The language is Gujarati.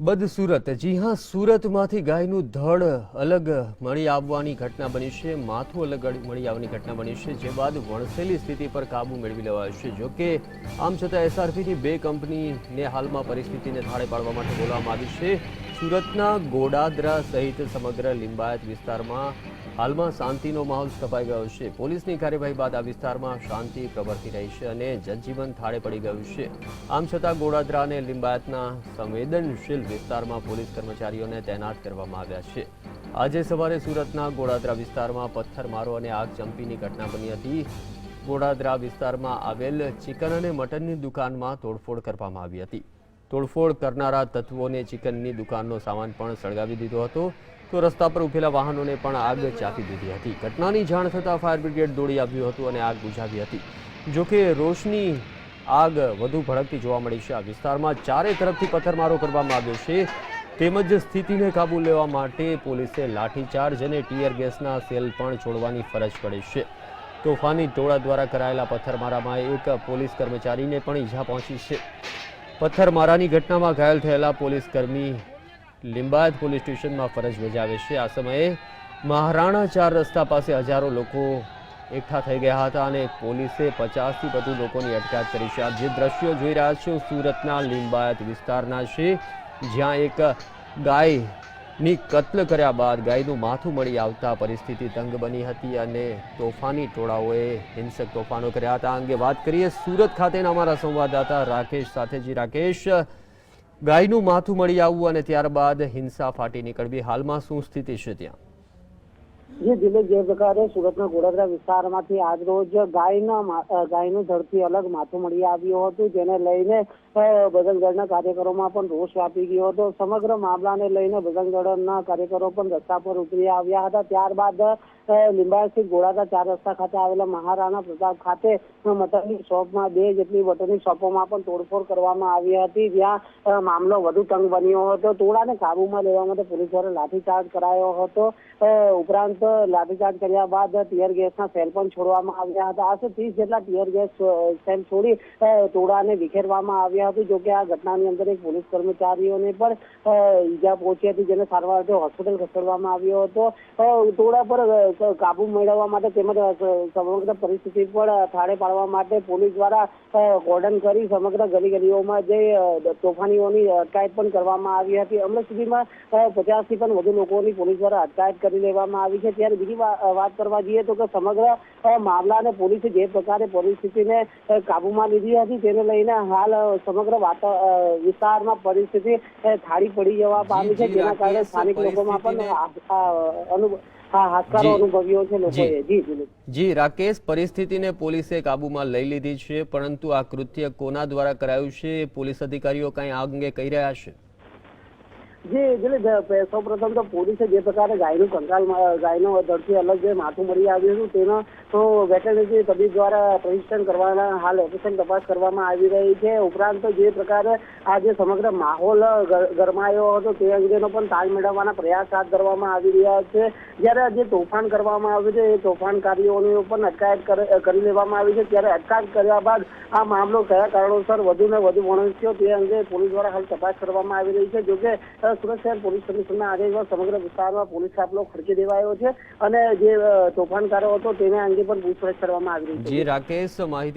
બદ સુરત જી હા, સુરતમાંથી ગાયનું ધડ અલગ મળી આવવાની ઘટના બની છે, માથું અલગ મળી આવવાની ઘટના બની છે, જે બાદ વણસેલી સ્થિતિ પર કાબુ મેળવી લેવાયો છે. જો કે, આમ છતાં એસઆરપીની બે કંપનીને હાલમાં પરિસ્થિતિને થાળે પાડવા માટે બોલાવવામાં આવી છે. સુરતના ગોડાદરા સહિત સમગ્ર લિંબાયત વિસ્તારમાં હાલમાં શાંતિનો માહોલ સ્થપાઈ ગયો છે. પોલીસની કાર્યવાહી બાદ આ વિસ્તારમાં શાંતિ પ્રવર્તી રહી છે અને જનજીવન થાળે પડી ગયું છે. આમ છતાં ગોડાદરા અને લિંબાયતના સંવેદનશીલ વિસ્તારમાં પોલીસ કર્મચારીઓને તૈનાત કરવામાં આવ્યા છે. આજે સવારે સુરતના ગોડાદરા વિસ્તારમાં પથ્થરમારો અને આગ ચંપીની ઘટના બની હતી. ગોડાદરા વિસ્તારમાં આવેલ ચિકન અને મટનની દુકાનમાં તોડફોડ કરવામાં આવી હતી. તોડફોડ કરનારા તત્વોને ચિકનની દુકાનનો સામાન પણ સળગાવી દીધો હતો. તો રસ્તા પર ઉભેલા વાહનોને પણ આગ ચાપી દીધી હતી. ઘટનાની જાણ થતાં ફાયર બ્રિગેડ દોડી આવ્યું હતું અને આગ બુઝાવી હતી. જોકે રોશની આગ વધુ ભડકતી જોવા મળી છે. આ વિસ્તારમાં ચારે તરફથી પથ્થરમારો કરવામાં આવ્યો છે. તેમજ સ્થિતિને કાબૂ લેવા માટે પોલીસે લાઠીચાર્જ અને ટીયર ગેસના સેલ પણ છોડવાની ફરજ પડે છે. તોફાની ટોળા દ્વારા કરાયેલા પથ્થરમારામાં એક પોલીસ કર્મચારીને પણ ઈજા પહોંચી છે. પથ્થરમારાની ઘટનામાં ઘાયલ થયેલા પોલીસ કર્મી લિંબાયત પોલીસ સ્ટેશનમાં ફરજ બજાવે છે. આ સમયે મહારાણા ચાર રસ્તા પાસે હજારો લોકો એકઠા થઈ ગયા હતા અને પોલીસે પચાસથી વધુ લોકોની અટકાયત કરી છે. આ જે દ્રશ્યો જોઈ રહ્યા છો, સુરતના લિંબાયત વિસ્તારના છે, જ્યાં એક ગાયની કત્લ કર્યા બાદ ગાયનું માથું મળી આવતા પરિસ્થિતિ તંગ બની હતી અને તોફાની ટોળાઓએ હિંસક તોફાનો કર્યા હતા. આ અંગે વાત કરીએ સુરત ખાતેના અમારા સંવાદદાતા રાકેશ સાથેજી રાકેશ, ગાયનું માથું મળી આવવું અને ત્યારબાદ હિંસા ફાટી નીકળવી, હાલમાં શું સ્થિતિ છે ત્યાં? જે દિલીપ જે પ્રકારે સુરતના ગોડાદરા વિસ્તારમાંથી આજ રોજ ગાયના ગાયનું ધડથી અલગ માથું મળી આવ્યું હતું, જેને લઈને બજરંગદળના કાર્યકરોમાં પણ રોષ વ્યાપી ગયો હતો. સમગ્ર મામલાને લઈને બજરંગદળના કાર્યકરો પણ રસ્તા પર ઉતરી આવ્યા હતા. ત્યારબાદ અ, લિંબાયત ચાર રસ્તા ખાતે આવેલા મહારાણા પ્રતાપ ખાતે મટનની શોપમાં બે જેટલી મટનની શોપોમાં પણ તોડફોડ કરવામાં આવી હતી. જ્યાં મામલો વધુ તંગ બન્યો હતો. ટોળાને કાબુમાં લેવા માટે પોલીસ દ્વારા લાઠીચાર્જ કરાયો હતો. ઉપરાંત લાઠીચાર્જ કર્યા બાદ ટીયર ગેસના સેલ પણ છોડવામાં આવ્યા હતા. આશરે ત્રીસ જેટલા ટીયર ગેસ સેલ છોડી ટોળાને વિખેરવામાં આવ્યા હતું. જોકે આ ઘટનાની અંદર એક પોલીસ કર્મચારીઓને પણ ઈજા પહોંચી હતી જેને સારવાર હોસ્પિટલ ખસેડવામાં આવ્યો હતો. ટોળા પર કાબુ મેળવવા માટે તેમજ સમગ્ર પરિસ્થિતિ પર થાળે પાડવા માટે પોલીસ દ્વારા કોર્ડન કરી સમગ્ર ગલી ગલીઓમાં જે તોફાનીઓની અટકાયત પણ કરવામાં આવી હતી. હમણાં સુધીમાં પચાસથી પણ વધુ લોકોની પોલીસ દ્વારા અટકાયત કરી લેવામાં આવી છે. ત્યારે બીજી વાત કરવા જઈએ તો કે સમગ્ર મામલાને પોલીસે જે પ્રકારે પરિસ્થિતિને કાબુમાં લીધી હતી તેને લઈને હાલ સમગ્ર વિસ્તારમાં પરિસ્થિતિ થાળી પડી જવા પામી છે. જેના કારણે સ્થાનિક લોકોમાં પણ પરિસ્થિતિને- જી. રાકેશ પરિસ્થિતિને પોલીસે કાબુમાં લઈ લીધી છે પરંતુ આ કૃત્ય કોના દ્વારા કરાયું છે પોલીસ અધિકારીઓ કંઈ આ અંગે કહી રહ્યા છે? જી એટલે સૌ પ્રથમ તો પોલીસે જે પ્રકારે ગાયનું કંકાલ ગાયનો દરથી અલગ જે માથું મળી આવ્યું હતું, તેનો તો વેટરનરી તબીબ દ્વારા પરીક્ષણ કરવાના, હાલ ઓપરેશન તપાસ કરવામાં આવી રહી છે. ઉપરાંત જે પ્રકારે આ જે સમગ્ર માહોલ ગરમાયો હતો, તે અંગેનો પણ તાલ મેળવવાના પ્રયાસ હાથ ધરવામાં આવી રહ્યા છે. જ્યારે જે તોફાન કરવામાં આવ્યું છે, એ તોફાનકારીઓની પણ અટકાયત કરી લેવામાં આવી છે. ત્યારે અટકાયત કર્યા બાદ આ મામલો કયા કારણોસર વધુ ને વધુ વણસ્યો તે અંગે પોલીસ દ્વારા હાલ તપાસ કરવામાં આવી રહી છે. જોકે સુરત શહેર પોલીસ કમિશનરના આદેશમાં સમગ્ર વિસ્તારમાં પોલીસ કાફલો ખડકી દેવાયો છે અને જે તોફાનકારો હતો તેને અંગે પણ પૂછપરછ કરવામાં આવી રહી છે. રાકેશ, માહિતી